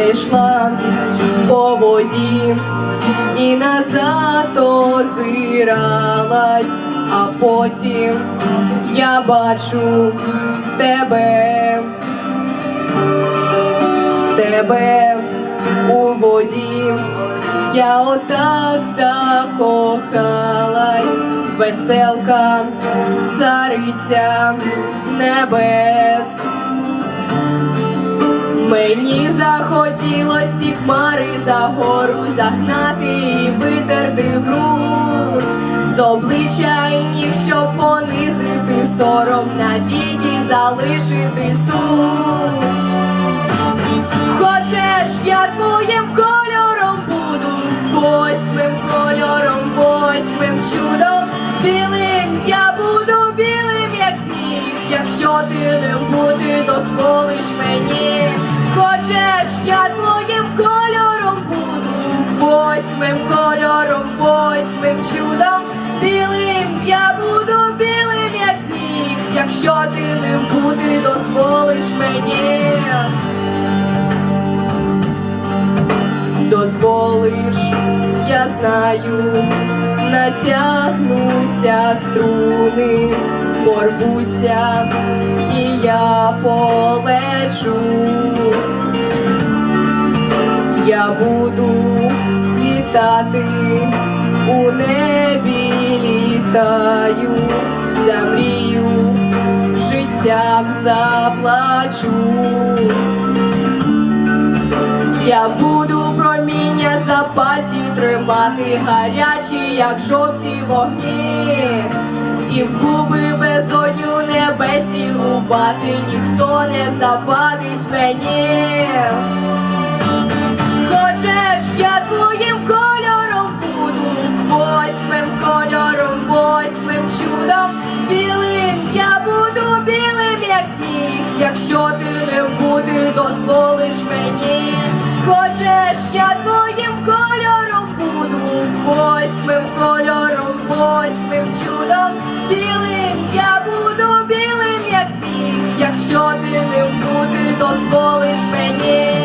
Я йшла по воді і назад озиралась, а потім я бачу тебе, тебе у воді. Я отак закохалась, веселка, цариця небес. Мені захотілось ці хмари за гору загнати і витерти груд з обличчя і ніг, щоб понизити сором навіки залишити суд. Хочеш, я твоїм кольором буду, восьмим кольором, восьмим чудом, білим я буду білим, як сніг, якщо ти не бути, дозволиш мені. Хочеш, я твоїм кольором буду, восьмим кольором, восьмим чудом, білим я буду білим, як сніг, якщо ти не бути, дозволиш мені. дозволиш, я знаю, натягнуться струни, порвуться, і я полечу. Я буду літати у небі літаю, за мрію життям заплачу. Я буду проміння запаті тримати гарячі, як жовті вогні, і в губи безодню небес цілувати ніхто не завадить мені. Хочеш, я твоїм кольором буду, восьмим кольором, восьмим чудом, білим я буду білим, як сніг, якщо ти не бути, дозволиш мені. Хочеш, я твоїм якщо ти не бути, дозволиш мені.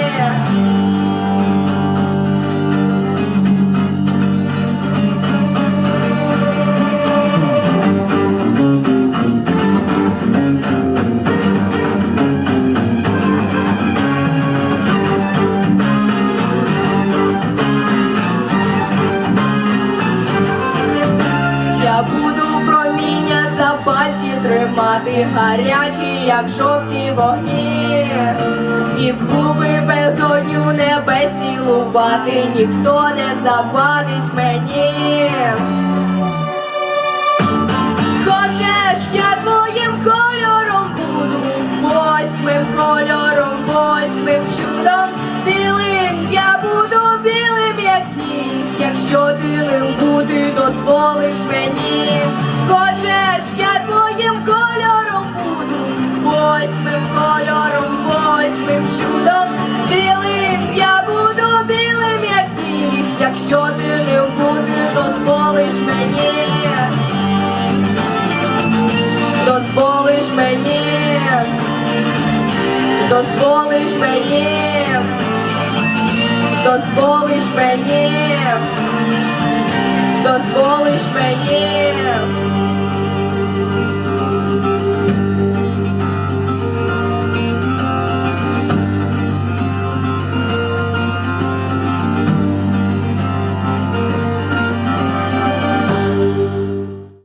Тримати гарячі, як жовті вогні, і в губи безодню небес цілувати ніхто не завадить мені. Хочеш, я твоїм кольором буду, восьмим кольором, восьмим чудом, білим я буду білим, як сніг, якщо ти ним бути, дозволиш мені. Хочеш, я твоїм кольором буду, восьмим кольором, восьмим чудом, білим я буду білим, як сніг, якщо ти ним бути, дозволиш мені. Дозволиш мені, дозволиш мені, дозволиш мені, дозволиш мені.